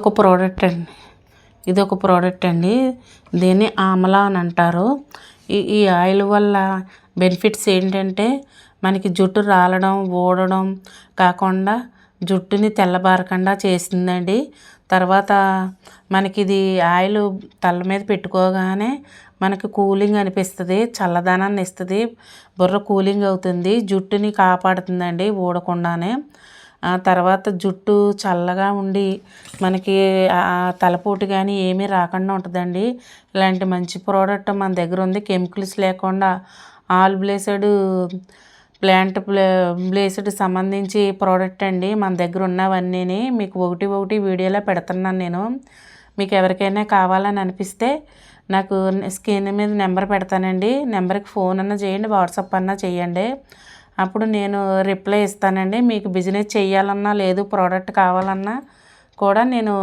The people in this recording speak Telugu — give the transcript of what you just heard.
ఒక ప్రోడక్ట్ అండి. ఇది ఒక ప్రోడక్ట్ అండి. దీన్ని ఆమలా అని అంటారు. ఈ ఈ ఆయిల్ వల్ల బెనిఫిట్స్ ఏంటంటే మనకి జుట్టు రాలడం ఊడడం కాకుండా జుట్టుని తెల్లబారకుండా చేసిందండి. తర్వాత మనకి ఇది ఆయిల్ తల మీద పెట్టుకోగానే మనకి కూలింగ్ అనిపిస్తుంది చల్లదనాన్ని ఇస్తుంది బుర్ర కూలింగ్ అవుతుంది జుట్టుని కాపాడుతుందండి ఊడకుండానే. ఆ తర్వాత జుట్టు చల్లగా ఉండి మనకి తలపోటు కానీ ఏమీ రాకుండా ఉంటుందండి. ఇలాంటి మంచి ప్రోడక్ట్ మన దగ్గర ఉంది. కెమికల్స్ లేకుండా all blessed plant play blessed సంబంధించి ప్రోడక్ట్ అండి. మన దగ్గర ఉన్నవన్నీ మీకు ఒకటి ఒకటి వీడియోలో పెడుతున్నాను నేను. మీకు ఎవరికైనా కావాలని అనిపిస్తే నాకు స్క్రీన్ మీద నెంబర్ పెడతానండి. నెంబర్కి ఫోన్ అన్నా చేయండి వాట్సాప్ అన్నా చేయండి. అప్పుడు నేను రిప్లై ఇస్తానండి. మీకు బిజినెస్ చేయాలన్నా లేదు ప్రోడక్ట్ కావాలన్నా కూడా నేను